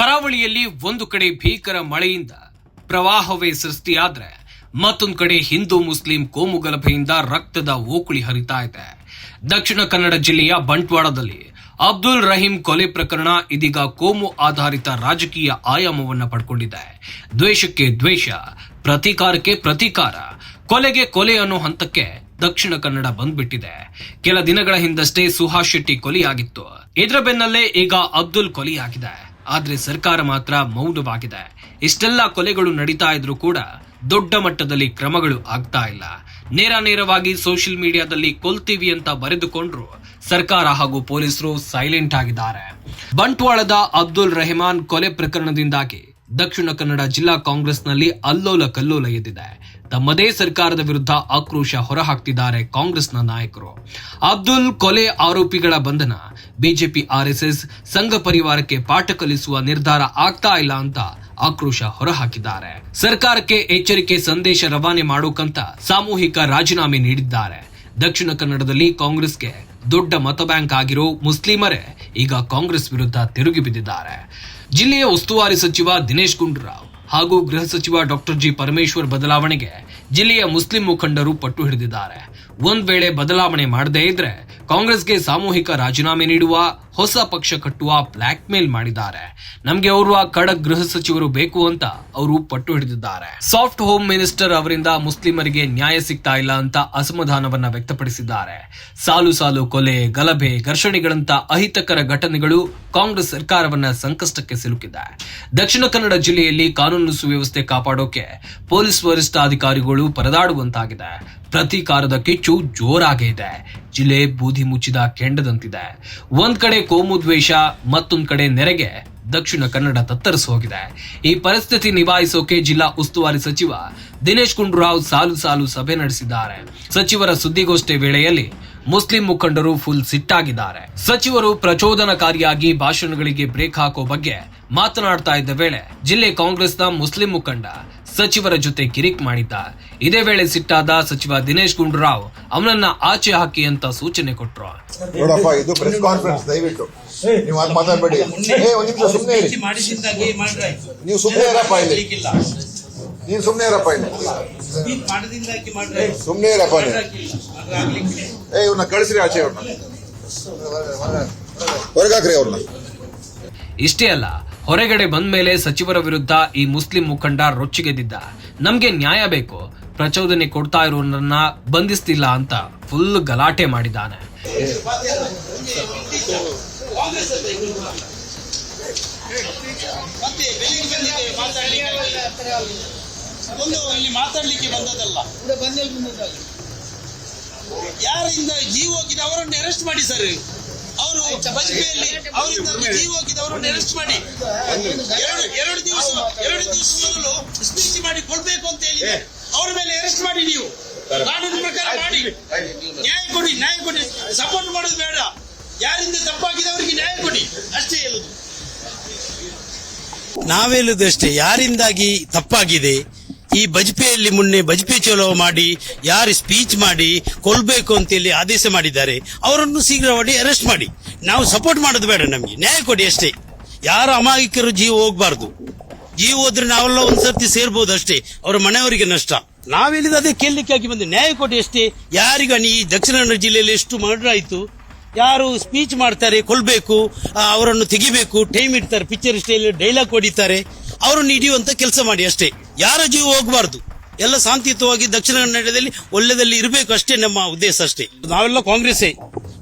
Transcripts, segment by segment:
ಕರಾವಳಿಯಲ್ಲಿ ಒಂದು ಕಡೆ ಭೀಕರ ಮಳೆಯಿಂದ ಪ್ರವಾಹವೇ ಸೃಷ್ಟಿಯಾದ್ರೆ ಮತ್ತೊಂದು ಕಡೆ ಹಿಂದೂ ಮುಸ್ಲಿಂ ಕೋಮು ಗಲಭೆಯಿಂದ ರಕ್ತದ ಓಕುಳಿ ಹರಿತಾ ಇದೆ. ದಕ್ಷಿಣ ಕನ್ನಡ ಜಿಲ್ಲೆಯ ಬಂಟ್ವಾಳದಲ್ಲಿ ಅಬ್ದುಲ್ ರಹೀಂ ಕೊಲೆ ಪ್ರಕರಣ ಇದೀಗ ಕೋಮು ಆಧಾರಿತ ರಾಜಕೀಯ ಆಯಾಮವನ್ನ ಪಡ್ಕೊಂಡಿದೆ. ದ್ವೇಷಕ್ಕೆ ದ್ವೇಷ, ಪ್ರತೀಕಾರಕ್ಕೆ ಪ್ರತೀಕಾರ, ಕೊಲೆಗೆ ಕೊಲೆ ಅನ್ನೋ ಹಂತಕ್ಕೆ ದಕ್ಷಿಣ ಕನ್ನಡ ಬಂದ್ಬಿಟ್ಟಿದೆ. ಕೆಲ ದಿನಗಳ ಹಿಂದಷ್ಟೇ ಸುಹಾಸ್ ಶೆಟ್ಟಿ ಕೊಲೆಯಾಗಿತ್ತು. ಇದರ ಬೆನ್ನಲ್ಲೇ ಈಗ ಅಬ್ದುಲ್ ಕೊಲೆಯಾಗಿದೆ. ಆದ್ರೆ ಸರ್ಕಾರ ಮಾತ್ರ ಮೌನವಾಗಿದೆ. ಇಷ್ಟೆಲ್ಲ ಕೊಲೆಗಳು ನಡೀತಾ ಇದ್ರೂ ಕೂಡ ದೊಡ್ಡ ಮಟ್ಟದಲ್ಲಿ ಕ್ರಮಗಳು ಆಗ್ತಾ ಇಲ್ಲ. ನೇರ ನೇರವಾಗಿ ಸೋಷಿಯಲ್ ಮೀಡಿಯಾದಲ್ಲಿ ಕೊಲ್ತೀವಿ ಅಂತ ಬರೆದುಕೊಂಡ್ರು ಸರ್ಕಾರ ಹಾಗೂ ಪೊಲೀಸರು ಸೈಲೆಂಟ್ ಆಗಿದ್ದಾರೆ. ಬಂಟ್ವಾಳದ ಅಬ್ದುಲ್ ರೆಹಮಾನ್ ಕೊಲೆ ಪ್ರಕರಣದಿಂದಾಗಿ ದಕ್ಷಿಣ ಕನ್ನಡ ಜಿಲ್ಲಾ ಕಾಂಗ್ರೆಸ್ನಲ್ಲಿ ಅಲ್ಲೋಲ ಕಲ್ಲೋಲ ಎದ್ದಿದೆ. ತಮ್ಮದೇ ಸರ್ಕಾರದ ವಿರುದ್ಧ ಆಕ್ರೋಶ ಹೊರಹಾಕ್ತಿದ್ದಾರೆ ಕಾಂಗ್ರೆಸ್ನ ನಾಯಕರು. ಅಬ್ದುಲ್ ಕೊಲೆ ಆರೋಪಿಗಳ ಬಂಧನ. ಬಿಜೆಪಿ, ಆರ್ಎಸ್ಎಸ್ ಸಂಘ ಪರಿವಾರಕ್ಕೆ ಪಾಠ ಕಲಿಸುವ ನಿರ್ಧಾರ ಆಗ್ತಾ ಇಲ್ಲ ಅಂತ ಆಕ್ರೋಶ ಹೊರಹಾಕಿದ್ದಾರೆ. ಸರ್ಕಾರಕ್ಕೆ ಎಚ್ಚರಿಕೆ ಸಂದೇಶ ರವಾನೆ ಮಾಡೋಕಂತ ಸಾಮೂಹಿಕ ರಾಜೀನಾಮೆ ನೀಡಿದ್ದಾರೆ. ದಕ್ಷಿಣ ಕನ್ನಡದಲ್ಲಿ ಕಾಂಗ್ರೆಸ್ಗೆ ದೊಡ್ಡ ಮತ ಬ್ಯಾಂಕ್ ಆಗಿರೋ ಮುಸ್ಲಿಮರೇ ಈಗ ಕಾಂಗ್ರೆಸ್ ವಿರುದ್ಧ ತಿರುಗಿ ಬಿದ್ದಿದ್ದಾರೆ. ಜಿಲ್ಲೆಯ ಉಸ್ತುವಾರಿ ಸಚಿವ ದಿನೇಶ್ ಗುಂಡೂರಾವ್ ಹಾಗೂ ಗೃಹ ಸಚಿವ ಡಾಕ್ಟರ್ ಜಿ ಪರಮೇಶ್ವರ್ ಬದಲಾವಣೆಗೆ ಜಿಲ್ಲೆಯ ಮುಸ್ಲಿಂ ಮುಖಂಡರು ಪಟ್ಟು ಹಿಡಿದಿದ್ದಾರೆ. ಒಂದ್ ವೇಳೆ ಬದಲಾವಣೆ ಮಾಡದೇ ಇದ್ರೆ ಕಾಂಗ್ರೆಸ್ಗೆ ಸಾಮೂಹಿಕ ರಾಜೀನಾಮೆ ನೀಡುವ ಹೊಸ ಪಕ್ಷ ಕಟ್ಟುವ ಬ್ಲ್ಯಾಕ್ ಮೇಲ್ ಮಾಡಿದ್ದಾರೆ. ನಮ್ಗೆ ಓರ್ವ ಕಡ ಗೃಹ ಸಚಿವರು ಬೇಕು ಅಂತ ಅವರು ಪಟ್ಟು ಹಿಡಿದಿದ್ದಾರೆ. ಸಾಫ್ಟ್ ಹೋಮ್ ಮಿನಿಸ್ಟರ್ ಅವರಿಂದ ಮುಸ್ಲಿಮರಿಗೆ ನ್ಯಾಯ ಸಿಗ್ತಾ ಇಲ್ಲ ಅಂತ ಅಸಮಾಧಾನವನ್ನ ವ್ಯಕ್ತಪಡಿಸಿದ್ದಾರೆ. ಸಾಲು ಸಾಲು ಕೊಲೆ, ಗಲಭೆ, ಘರ್ಷಣೆಗಳಂತ ಅಹಿತಕರ ಘಟನೆಗಳು ಕಾಂಗ್ರೆಸ್ ಸರ್ಕಾರವನ್ನ ಸಂಕಷ್ಟಕ್ಕೆ ಸಿಲುಕಿದೆ. ದಕ್ಷಿಣ ಕನ್ನಡ ಜಿಲ್ಲೆಯಲ್ಲಿ ಕಾನೂನು ಸುವ್ಯವಸ್ಥೆ ಕಾಪಾಡೋಕೆ ಪೊಲೀಸ್ ವರಿಷ್ಠಾಧಿಕಾರಿಗಳು ಪರದಾಡುವಂತಾಗಿದೆ. ಪ್ರತೀಕಾರದ ಕಿಚ್ಚು ಜೋರಾಗಿದೆ ಜಿಲ್ಲೆ ಬೂದಿ ಮುಚ್ಚಿದ ಕೆಂಡದಂತಿದೆ. ಒಂದ್ ಕಡೆ ಕೋಮು ದ್ವೇಷ, ಮತ್ತೊಂದ್ ಕಡೆ ನೆರೆಗೆ ದಕ್ಷಿಣ ಕನ್ನಡ ತತ್ತರಿಸಿ ಹೋಗಿದೆ. ಈ ಪರಿಸ್ಥಿತಿ ನಿಭಾಯಿಸೋಕೆ ಜಿಲ್ಲಾ ಉಸ್ತುವಾರಿ ಸಚಿವ ದಿನೇಶ್ ಗುಂಡೂರಾವ್ ಸಾಲು ಸಾಲು ಸಭೆ ನಡೆಸಿದ್ದಾರೆ. ಸಚಿವರ ಸುದ್ದಿಗೋಷ್ಠಿ ವೇಳೆಯಲ್ಲಿ ಮುಸ್ಲಿಂ ಮುಖಂಡರು ಫುಲ್ ಸಿಟ್ಟಾಗಿದ್ದಾರೆ. ಸಚಿವರು ಪ್ರಚೋದನಕಾರಿಯಾಗಿ ಭಾಷಣಗಳಿಗೆ ಬ್ರೇಕ್ ಹಾಕೋ ಬಗ್ಗೆ ಮಾತನಾಡ್ತಾ ಇದ್ದ ವೇಳೆ ಜಿಲ್ಲೆ ಕಾಂಗ್ರೆಸ್ನ ಮುಸ್ಲಿಂ ಮುಖಂಡ ಸಚಿವರ ಜೊತೆ ಕಿರಿಕ್ ಮಾಡಿದ್ದ. ಇದೇ ವೇಳೆ ಸಿಟ್ಟಾದ ಸಚಿವ ದಿನೇಶ್ ಗುಂಡೂರಾವ್ ಅವನನ್ನ ಆಚೆ ಹಾಕಿ ಅಂತ ಸೂಚನೆ ಕೊಟ್ರು. ನೋಡಪ್ಪ ಇದು ಪ್ರೆಸ್ ಕಾನ್ಫರೆನ್ಸ್ ದಯವಿಟ್ಟು. ನೀವು ಅದು ಮಾತಾಡಬೇಡಿ. ಏ ಒಂದ್ ನಿಮಿಷ ಸುಮ್ಮನೆ ಇರಿ. ಮಾಡಿಸಿದ್ದಾಗೆ ಮಾಡ್ರಾಯ್ತು ನೀವು ಸುಮ್ಮನೆ ಇರಪ್ಪ ಇಲ್ಲಿ. ಆಗ್ಲಿಕ್ಕಿಲ್ಲ ನೀನು ಸುಮ್ಮನೆ ಇರಪ್ಪ ಇಲ್ಲಿ. ಸ್ಪೀಚ್ ಮಾಡದಿಂದಾಗಿ ಮಾಡ್ರಾಯ್ತು ಸುಮ್ಮನೆ ಇರಪ್ಪ ನೀವು ಮಾಡ್ರಾಕಿಲ್ಲ ಏ ಇವ್ರನ್ನ ಕಳಿಸ್ರಿ ಆಚೆ ಅವ್ರನ್ನ ಹೊರಗಾಕ್ರಿ ಅವ್ರನ್ನ ಇಷ್ಟೇ ಅಲ್ಲ ಹೊರಗಡೆ ಬಂದ ಮೇಲೆ ಸಚಿವರ ವಿರುದ್ಧ ಈ ಮುಸ್ಲಿಂ ಮುಖಂಡ ರೊಚ್ಚಿಗೆದ್ದಿದ್ದ. ನಮ್ಗೆ ನ್ಯಾಯ ಬೇಕು. ಪ್ರಚೋದನೆ ಕೊಡ್ತಾ ಇರೋರನ್ನ ಬಂಧಿಸ್ತಿಲ್ಲ ಅಂತ ಫುಲ್ ಗಲಾಟೆ ಮಾಡಿದ್ದಾನೆ. ಇಲ್ಲಿ ಮಾತಾಡ್ಲಿಕ್ಕೆ ಬಂದದಲ್ಲ ಯಾರಿಂದ ಜೀವ ಅವರನ್ನು ಅರೆಸ್ಟ್ ಮಾಡಿ ಸರ್? ಅವರು ಬಜ್ಪೆಯಲ್ಲಿ ಅವರಿಂದ ಜೀವ ಹೋಗಿದ್ದು ಅವರನ್ನು ಅರೆಸ್ಟ್ ಮಾಡಿ. ಎರಡು ಎರಡು ದಿವಸ ಎರಡು ದಿವಸ ಮೊದಲು ಸ್ಪೀಚ್ ಮಾಡಿ ಕೊಡ್ಬೇಕು ಅಂತ ಹೇಳಿ ಅವರ ಮೇಲೆ ಅರೆಸ್ಟ್ ಮಾಡಿ ನೀವು. ಕಾನೂನು ಪ್ರಕಾರ ಮಾಡಿ. ನ್ಯಾಯ ಕೊಡಿ ನ್ಯಾಯ ಕೊಡಿ. ಸಪೋರ್ಟ್ ಮಾಡೋದು ಬೇಡ. ಯಾರಿಂದ ತಪ್ಪಾಗಿದೆ ಅವರಿಗೆ ನ್ಯಾಯ ಕೊಡಿ. ಅಷ್ಟೇ ಹೇಳುದು. ನಾವೇಳುದಷ್ಟೇ ಯಾರಿಂದಾಗಿ ತಪ್ಪಾಗಿದೆ? ಈ ಬಜ್ಪೆಯಲ್ಲಿ ಮುನ್ನೆ ಬಜ್ಪೆ ಚಲೋ ಮಾಡಿ, ಯಾರು ಸ್ಪೀಚ್ ಮಾಡಿ, ಕೊಲ್ಬೇಕು ಅಂತೇಳಿ ಆದೇಶ ಮಾಡಿದ್ದಾರೆ. ಅವರನ್ನು ಶೀಘ್ರವಾಗಿ ಅರೆಸ್ಟ್ ಮಾಡಿ. ನಾವು ಸಪೋರ್ಟ್ ಮಾಡೋದು ಬೇಡ ನಮಗೆ. ನ್ಯಾಯ ಕೊಡಿ ಅಷ್ಟೇ. ಯಾರು ಅಮಾಯಕರು ಜೀವ ಹೋಗ್ಬಾರ್ದು. ಜೀವ ಹೋದ್ರೆ ನಾವೆಲ್ಲ ಒಂದ್ಸರ್ತಿ ಸೇರ್ಬೋದು ಅಷ್ಟೇ. ಅವರ ಮನೆಯವರಿಗೆ ನಷ್ಟ. ನಾವೆಲ್ಲಿದ ಅದೇ ಕೇಳಲಿಕ್ಕಾಗಿ ಬಂದೆ. ನ್ಯಾಯ ಕೊಡಿ ಅಷ್ಟೇ. ಯಾರಿಗ ಈ ದಕ್ಷಿಣ ಕನ್ನಡ ಜಿಲ್ಲೆಯಲ್ಲಿ ಎಷ್ಟು ಮರ್ಡರ್ ಆಯ್ತು? ಯಾರು ಸ್ಪೀಚ್ ಮಾಡ್ತಾರೆ, ಕೊಲ್ಬೇಕು ಅವರನ್ನು ತೆಗಿಬೇಕು ಟೈಮ್ ಇಡ್ತಾರೆ ಪಿಕ್ಚರ್ ಸ್ಟೈಲ್ ಡೈಲಾಗ್ ಹೊಡಿತಾರೆ. ಅವರನ್ನು ಹಿಡಿಯುವಂತ ಕೆಲಸ ಮಾಡಿ ಅಷ್ಟೇ. ಯಾರ ಜೀವ ಹೋಗಬಾರ್ದು? ಎಲ್ಲ ಶಾಂತಿಯುತವಾಗಿ ದಕ್ಷಿಣ ಕನ್ನಡದಲ್ಲಿ ಒಳ್ಳೆದಲ್ಲಿ ಇರಬೇಕು ಅಷ್ಟೇ ನಮ್ಮ ಉದ್ದೇಶ ಅಷ್ಟೇ. ನಾವೆಲ್ಲ ಕಾಂಗ್ರೆಸ್ಸೇ.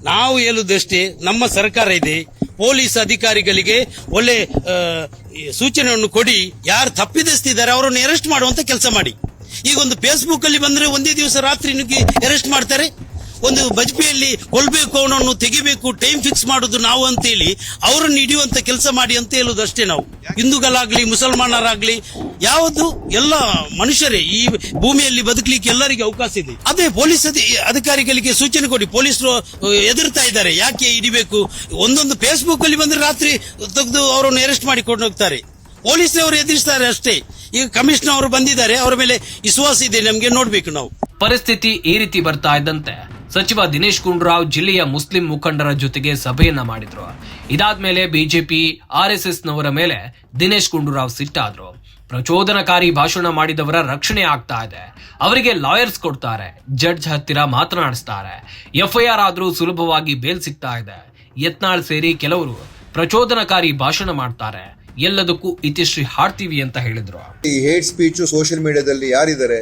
ನಾವು ಹೇಳುದಷ್ಟೇ ನಮ್ಮ ಸರ್ಕಾರ ಇದೆ. ಪೊಲೀಸ್ ಅಧಿಕಾರಿಗಳಿಗೆ ಒಳ್ಳೆ ಸೂಚನೆಯನ್ನು ಕೊಡಿ. ಯಾರು ತಪ್ಪಿದಸ್ತಿದ್ದಾರೆ ಅವರನ್ನು ಅರೆಸ್ಟ್ ಮಾಡುವಂತ ಕೆಲಸ ಮಾಡಿ. ಈಗ ಒಂದು ಫೇಸ್ಬುಕ್ ಅಲ್ಲಿ ಬಂದ್ರೆ ಒಂದೇ ದಿವಸ ರಾತ್ರಿ ಅರೆಸ್ಟ್ ಮಾಡ್ತಾರೆ. ಒಂದು ಬಜ್ಪೆಯಲ್ಲಿ ಕೊಲ್ಬೇಕು ಅವನನ್ನು ತೆಗಿಬೇಕು ಟೈಮ್ ಫಿಕ್ಸ್ ಮಾಡುದು ನಾವು ಅಂತೇಳಿ ಅವರನ್ನು ಹಿಡಿಯುವಂತ ಕೆಲಸ ಮಾಡಿ ಅಂತ ಹೇಳುದು ಅಷ್ಟೇ ನಾವು. ಹಿಂದೂಗಳಾಗ್ಲಿ, ಮುಸಲ್ಮಾನರಾಗ್ಲಿ, ಯಾವುದು ಎಲ್ಲ ಮನುಷ್ಯರೇ ಈ ಭೂಮಿಯಲ್ಲಿ ಬದುಕಲಿಕ್ಕೆ ಎಲ್ಲರಿಗೆ ಅವಕಾಶ ಇದೆ. ಅದೇ ಪೊಲೀಸ್ ಅಧಿಕಾರಿಗಳಿಗೆ ಸೂಚನೆ ಕೊಡಿ, ಪೊಲೀಸರು ಎದುರ್ತಾ ಇದ್ದಾರೆ, ಯಾಕೆ ಹಿಡಿಬೇಕು? ಒಂದೊಂದು ಫೇಸ್ಬುಕ್ ಅಲ್ಲಿ ಬಂದ್ರೆ ರಾತ್ರಿ ತೆಗೆದು ಅವರನ್ನು ಅರೆಸ್ಟ್ ಮಾಡಿ ಕೊಂಡು ಹೋಗ್ತಾರೆ. ಪೊಲೀಸರವರು ಎದುರಿಸ್ತಾರೆ ಅಷ್ಟೇ. ಈಗ ಕಮಿಷನರ್ ಅವರು ಬಂದಿದ್ದಾರೆ, ಅವರ ಮೇಲೆ ವಿಶ್ವಾಸ ಇದೆ, ನಮ್ಗೆ ನೋಡ್ಬೇಕು ನಾವು. ಪರಿಸ್ಥಿತಿ ಈ ರೀತಿ ಬರ್ತಾ ಇದ್ದಂತೆ. ಸಚಿವ ದಿನೇಶ್ ಗುಂಡೂರಾವ್ ಜಿಲ್ಲೆಯ ಮುಸ್ಲಿಂ ಮುಖಂಡರ ಜೊತೆಗೆ ಸಭೆಯನ್ನ ಮಾಡಿದ್ರು. ಇದಾದ ಮೇಲೆ ಬಿಜೆಪಿ ನವರ ಮೇಲೆ ದಿನೇಶ್ ಗುಂಡೂರಾವ್ ಸಿಟ್ಟಾದ್ರು. ಪ್ರಚೋದನಕಾರಿ ಭಾಷಣ ಮಾಡಿದವರ ರಕ್ಷಣೆ ಆಗ್ತಾ ಇದೆ. ಅವರಿಗೆ ಲಾಯರ್ಸ್ ಕೊಡ್ತಾರೆ, ಜಡ್ಜ್ ಹತ್ತಿರ ಮಾತನಾಡಿಸ್ತಾರೆ. ಎಫ್ಐಆರ್ ಆದ್ರೂ ಸುಲಭವಾಗಿ ಬೇಲ್ ಸಿಗ್ತಾ ಇದೆ. ಯತ್ನಾಳ್ ಸೇರಿ ಕೆಲವರು ಪ್ರಚೋದನಕಾರಿ ಭಾಷಣ ಮಾಡ್ತಾರೆ. ಎಲ್ಲದಕ್ಕೂ ಇತಿಶ್ರೀ ಹಾಡ್ತೀವಿ ಅಂತ ಹೇಳಿದ್ರು. ಈ ಹೇಟ್ ಸ್ಪೀಚು ಸೋಷಿಯಲ್ ಮೀಡಿಯಾದಲ್ಲಿ ಯಾರಿದ್ದಾರೆ?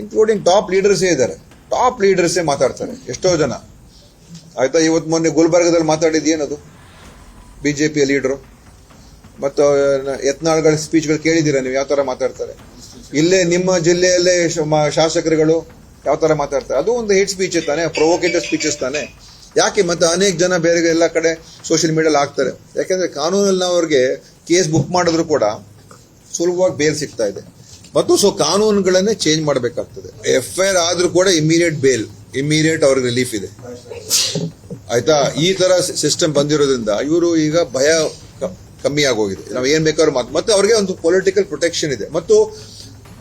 ಇನ್ಕ್ಲೂಡಿಂಗ್ ಟಾಪ್ ಲೀಡರ್ಸೇ ಇದ್ದಾರೆ. ಟಾಪ್ ಲೀಡರ್ಸೇ ಮಾತಾಡ್ತಾರೆ. ಎಷ್ಟೋ ಜನ. ಆಯ್ತಾ ಇವತ್ತು ಮೊನ್ನೆ ಗುಲ್ಬರ್ಗದಲ್ಲಿ ಮಾತಾಡಿದ್ದು ಏನದು? ಬಿ ಜೆ ಪಿಯ ಲೀಡರು. ಮತ್ತು ಯತ್ನಾಳ್ಗಳ ಸ್ಪೀಚ್ಗಳು ಕೇಳಿದ್ದೀರಾ ನೀವು? ಯಾವ ಥರ ಮಾತಾಡ್ತಾರೆ? ಇಲ್ಲೇ ನಿಮ್ಮ ಜಿಲ್ಲೆಯಲ್ಲೇ ಶಾಸಕರುಗಳು ಯಾವ ಥರ ಮಾತಾಡ್ತಾರೆ? ಅದು ಒಂದು ಹೇಟ್ ಸ್ಪೀಚ್ ತಾನೆ ಪ್ರೊವೊಕೇಟಿವ್ ಸ್ಪೀಚಸ್ ತಾನೆ. ಯಾಕೆ? ಮತ್ತೆ ಅನೇಕ ಜನ ಬೇರೆ ಎಲ್ಲ ಕಡೆ ಸೋಷಿಯಲ್ ಮೀಡಿಯಲ್ಲಿ ಹಾಕ್ತಾರೆ. ಯಾಕೆಂದ್ರೆ ಕಾನೂನಲ್ಲಿ ಅವ್ರಿಗೆ ಕೇಸ್ ಬುಕ್ ಮಾಡಿದ್ರು ಕೂಡ ಸುಲಭವಾಗಿ ಬೇಲ್ ಸಿಗ್ತಾ ಇದೆ. ಮತ್ತು ಸೊ ಕಾನೂನುಗಳನ್ನೇ ಚೇಂಜ್ ಮಾಡಬೇಕಾಗ್ತದೆ. ಎಫ್ ಆದ್ರೂ ಕೂಡ ಇಮಿಡಿಯೇಟ್ ಬೇಲ್ ಇಮಿಡಿಯೇಟ್ ಅವ್ರಿಗೆ ರಿಲೀಫ್ ಇದೆ. ಆಯ್ತಾ? ಈ ತರ ಸಿಸ್ಟಮ್ ಬಂದಿರೋದ್ರಿಂದ ಇವರು ಈಗ ಭಯ ಕಮ್ಮಿ ಆಗೋಗಿದೆ. ನಾವು ಏನ್ ಬೇಕಾದ್ರೂ ಮಾತು, ಮತ್ತೆ ಅವ್ರಿಗೆ ಒಂದು ಪೊಲಿಟಿಕಲ್ ಪ್ರೊಟೆಕ್ಷನ್ ಇದೆ. ಮತ್ತು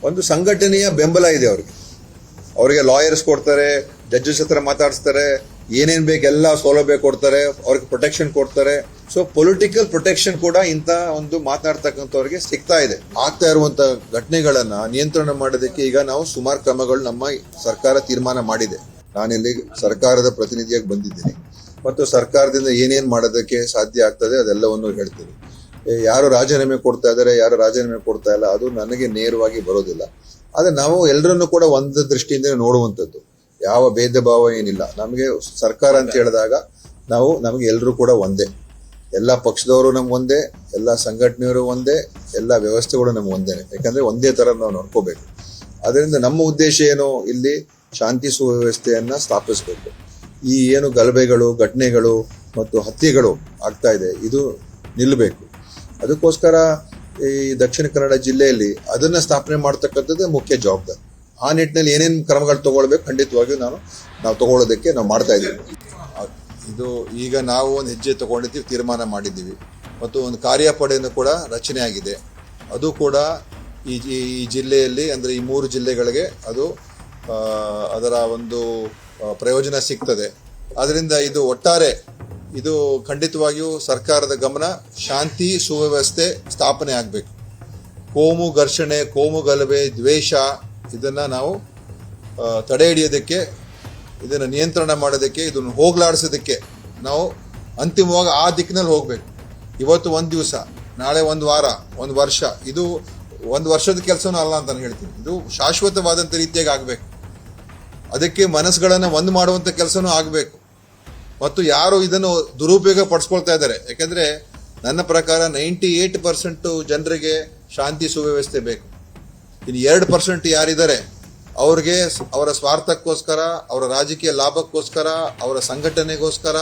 ಒಂದು ಸಂಘಟನೆಯ ಬೆಂಬಲ ಇದೆ ಅವ್ರಿಗೆ. ಅವರಿಗೆ ಲಾಯರ್ಸ್ ಕೊಡ್ತಾರೆ ಜಡ್ಜಸ್ ಹತ್ರ ಮಾತಾಡಿಸ್ತಾರೆ, ಏನೇನ್ ಬೇಕೆಲ್ಲ ಸೌಲಭ್ಯ ಕೊಡ್ತಾರೆ, ಅವ್ರಿಗೆ ಪ್ರೊಟೆಕ್ಷನ್ ಕೊಡ್ತಾರೆ. ಸೊ ಪೊಲಿಟಿಕಲ್ ಪ್ರೊಟೆಕ್ಷನ್ ಕೂಡ ಇಂಥ ಒಂದು ಮಾತನಾಡ್ತಕ್ಕಂಥವ್ರಿಗೆ ಸಿಗ್ತಾ ಇದೆ. ಆಗ್ತಾ ಇರುವಂತ ಘಟನೆಗಳನ್ನ ನಿಯಂತ್ರಣ ಮಾಡೋದಕ್ಕೆ ಈಗ ನಾವು ಸುಮಾರು ಕ್ರಮಗಳು ನಮ್ಮ ಸರ್ಕಾರ ತೀರ್ಮಾನ ಮಾಡಿದೆ. ನಾನಿಲ್ಲಿ ಸರ್ಕಾರದ ಪ್ರತಿನಿಧಿಯಾಗಿ ಬಂದಿದ್ದೀನಿ. ಮತ್ತು ಸರ್ಕಾರದಿಂದ ಏನೇನು ಮಾಡೋದಕ್ಕೆ ಸಾಧ್ಯ ಆಗ್ತದೆ ಅದೆಲ್ಲವನ್ನು ಹೇಳ್ತೀನಿ. ಯಾರು ರಾಜೀನಾಮೆ ಕೊಡ್ತಾ ಇದ್ದಾರೆ ಯಾರು ರಾಜೀನಾಮೆ ಕೊಡ್ತಾ ಇಲ್ಲ, ಅದು ನನಗೆ ನೇರವಾಗಿ ಬರೋದಿಲ್ಲ. ಆದರೆ ನಾವು ಎಲ್ಲರನ್ನು ಕೂಡ ಒಂದು ದೃಷ್ಟಿಯಿಂದ ನೋಡುವಂಥದ್ದು. ಯಾವ ಭೇದ ಭಾವ ಏನಿಲ್ಲ. ನಮಗೆ ಸರ್ಕಾರ ಅಂತ ಹೇಳಿದಾಗ ನಾವು ನಮಗೆ ಎಲ್ಲರೂ ಕೂಡ ಒಂದೇ. ಎಲ್ಲ ಪಕ್ಷದವರು ನಮ್ಗೆ ಒಂದೇ, ಎಲ್ಲ ಸಂಘಟನೆಯವರು ಒಂದೇ, ಎಲ್ಲ ವ್ಯವಸ್ಥೆಗಳು ನಮ್ಗೆ ಒಂದೇ. ಯಾಕಂದ್ರೆ ಒಂದೇ ತರ ನಾವು ನೋಡ್ಕೋಬೇಕು. ಅದರಿಂದ ನಮ್ಮ ಉದ್ದೇಶ ಏನು? ಇಲ್ಲಿ ಶಾಂತಿ ಸುವ್ಯವಸ್ಥೆಯನ್ನು ಸ್ಥಾಪಿಸಬೇಕು. ಈ ಏನು ಗಲಭೆಗಳು, ಘಟನೆಗಳು ಮತ್ತು ಹತ್ಯೆಗಳು ಆಗ್ತಾ ಇದೆ, ಇದು ನಿಲ್ಲಬೇಕು ಅದಕ್ಕೋಸ್ಕರ ಈ ದಕ್ಷಿಣ ಕನ್ನಡ ಜಿಲ್ಲೆಯಲ್ಲಿ ಅದನ್ನು ಸ್ಥಾಪನೆ ಮಾಡ್ತಕ್ಕಂಥದ್ದೇ ಮುಖ್ಯ ಜವಾಬ್ದಾರಿ. ಆ ನಿಟ್ಟಿನಲ್ಲಿ ಏನೇನು ಕ್ರಮಗಳು ತಗೊಳ್ಬೇಕು ಖಂಡಿತವಾಗಿಯೂ ನಾನು, ನಾವು ತಗೊಳ್ಳೋದಕ್ಕೆ ನಾವು ಮಾಡ್ತಾ ಇದ್ದೀವಿ. ಇದು ಈಗ ನಾವು ಒಂದು ಹೆಜ್ಜೆ ತಗೊಂಡಿದ್ದೀವಿ, ತೀರ್ಮಾನ ಮಾಡಿದ್ದೀವಿ. ಮತ್ತು ಒಂದು ಕಾರ್ಯಪಡೆಯನ್ನು ಕೂಡ ರಚನೆ ಆಗಿದೆ. ಅದು ಕೂಡ ಈ ಈ ಜಿಲ್ಲೆಯಲ್ಲಿ, ಅಂದರೆ ಈ ಮೂರು ಜಿಲ್ಲೆಗಳಿಗೆ ಅದು ಅದರ ಒಂದು ಪ್ರಯೋಜನ ಸಿಗ್ತದೆ. ಅದರಿಂದ ಇದು ಒಟ್ಟಾರೆ, ಇದು ಖಂಡಿತವಾಗಿಯೂ ಸರ್ಕಾರದ ಗಮನ ಶಾಂತಿ, ಸುವ್ಯವಸ್ಥೆ, ಸ್ಥಾಪನೆ ಆಗಬೇಕು. ಕೋಮು ಘರ್ಷಣೆ, ಕೋಮು ಗಲಭೆ, ದ್ವೇಷ, ಇದನ್ನು ನಾವು ತಡೆ ಹಿಡಿಯೋದಕ್ಕೆ ಇದನ್ನು ನಿಯಂತ್ರಣ ಮಾಡೋದಕ್ಕೆ, ಇದನ್ನು ಹೋಗ್ಲಾಡಿಸೋದಕ್ಕೆ ನಾವು ಅಂತಿಮವಾಗಿ ಆ ದಿಕ್ಕಿನಲ್ಲಿ ಹೋಗಬೇಕು. ಇವತ್ತು ಒಂದು ದಿವಸ, ನಾಳೆ ಒಂದು ವಾರ, ಒಂದು ವರ್ಷ, ಇದು ಒಂದು ವರ್ಷದ ಕೆಲಸನೂ ಅಲ್ಲ ಅಂತ ನಾನು ಹೇಳ್ತೀನಿ. ಇದು ಶಾಶ್ವತವಾದಂಥ ರೀತಿಯಾಗಿ ಆಗಬೇಕು. ಅದಕ್ಕೆ ಮನಸ್ಸುಗಳನ್ನು ಒಂದು ಮಾಡುವಂಥ ಕೆಲಸನೂ ಆಗಬೇಕು. ಮತ್ತು ಯಾರು ಇದನ್ನು ದುರುಪಯೋಗ ಪಡಿಸ್ಕೊಳ್ತಾ ಇದ್ದಾರೆ, ಯಾಕೆಂದರೆ ನನ್ನ ಪ್ರಕಾರ ನೈಂಟಿ ಏಟ್ ಪರ್ಸೆಂಟು ಜನರಿಗೆ ಶಾಂತಿ ಸುವ್ಯವಸ್ಥೆ ಬೇಕು. ಇನ್ನು ಎರಡು ಪರ್ಸೆಂಟ್ ಯಾರಿದ್ದಾರೆ ಅವ್ರಿಗೆ ಅವರ ಸ್ವಾರ್ಥಕ್ಕೋಸ್ಕರ, ಅವರ ರಾಜಕೀಯ ಲಾಭಕ್ಕೋಸ್ಕರ, ಅವರ ಸಂಘಟನೆಗೋಸ್ಕರ,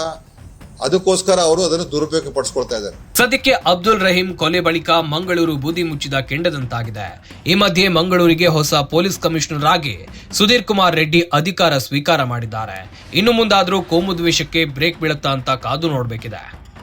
ಅದಕ್ಕೋಸ್ಕರ ಅವರು ಅದನ್ನು ದುರುಪಯೋಗ ಪಡಿಸ್ಕೊಳ್ತಾ ಇದ್ದಾರೆ. ಸದ್ಯಕ್ಕೆ ಅಬ್ದುಲ್ ರಹೀಂ ಕೊಲೆ ಬಳಿಕ ಮಂಗಳೂರು ಬೂದಿ ಮುಚ್ಚಿದ ಕೆಂಡದಂತಾಗಿದೆ. ಈ ಮಧ್ಯೆ ಮಂಗಳೂರಿಗೆ ಹೊಸ ಪೊಲೀಸ್ ಕಮಿಷನರ್ ಆಗಿ ಸುಧೀರ್ ಕುಮಾರ್ ರೆಡ್ಡಿ ಅಧಿಕಾರ ಸ್ವೀಕಾರ ಮಾಡಿದ್ದಾರೆ. ಇನ್ನು ಮುಂದಾದರೂ ಕೋಮು ದ್ವೇಷಕ್ಕೆ ಬ್ರೇಕ್ ಬೀಳುತ್ತಾ ಅಂತ ಕಾದು ನೋಡಬೇಕಿದೆ.